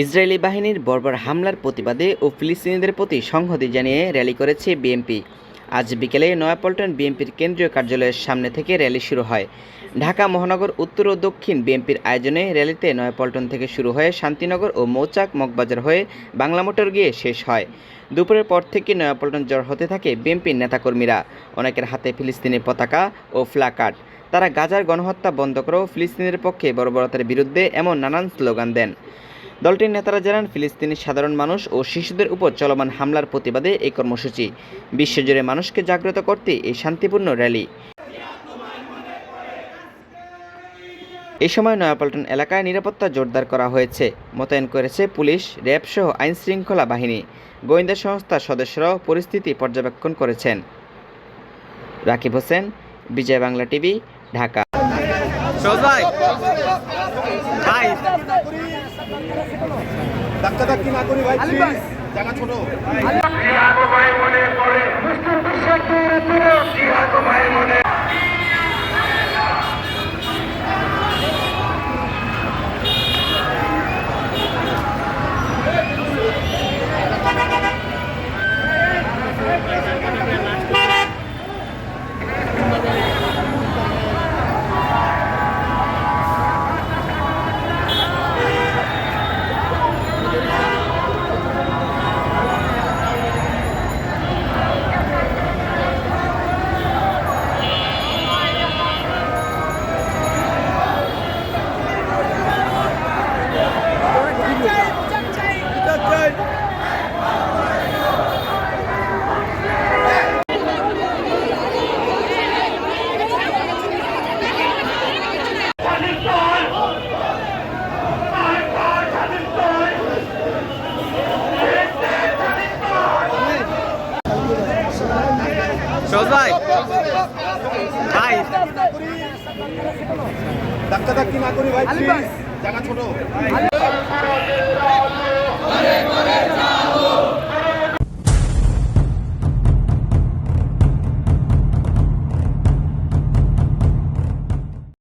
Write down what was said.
Israeli বাহিনীর বর্বর হামলার প্রতিবাদে ও ফিলিস্তিনিদের প্রতি সংহতি জানিয়ে র্যালি করেছে বিএনপি। আজ বিকেলে নয়াপল্টন বিএনপির কেন্দ্রীয় কার্যালয়ের সামনে থেকে র্যালি শুরু হয়। ঢাকা, মহানগর, উত্তর ও দক্ষিণ বিএনপির আয়োজনে র্যালিতে নয়াপল্টন থেকে শুরু হয়ে শান্তিনগর ও মৌচাক মগবাজার হয়ে বাংলা মোটর গিয়ে শেষ হয়। দুপুরের পর থেকে নয়াপল্টন জ্বর হতে থাকে বিএনপির নেতাকর্মীরা। অনেকের হাতে ফিলিস্তিনের পতাকা ও ফ্ল্যাকার্ড তারা গাজার গণহত্যা বন্ধ করেও ফিলিস্তিনের পক্ষে বর্বরতার বিরুদ্ধে এমন নানান স্লোগান দেন। দলটির নেতারা জানান, ফিলিস্তিনি সাধারণ মানুষ ও শিশুদের উপর চলমান হামলার প্রতিবাদে এই কর্মসূচি। বিশ্বজুড়ে মানুষকে জাগ্রত করতে এই শান্তিপূর্ণ র্যালি। এ সময় নয়াপল্টন এলাকায় নিরাপত্তা জোরদার করা হয়েছে। মোতায়েন করেছে পুলিশ, র্যাব সহ আইন শৃঙ্খলা বাহিনী। গোয়েন্দা সংস্থার সদস্যরাও পরিস্থিতি পর্যবেক্ষণ করেছেন। রাকিব হোসেন, বিজয় বাংলা টিভি, ঢাকা। ধাক্কা ধাক্কি না করি ভাই জায়গা ছোট। সহজ ভাই। ভাই। ধাক্কা ধাক্কি না করি ভাই জায়গা ছোট।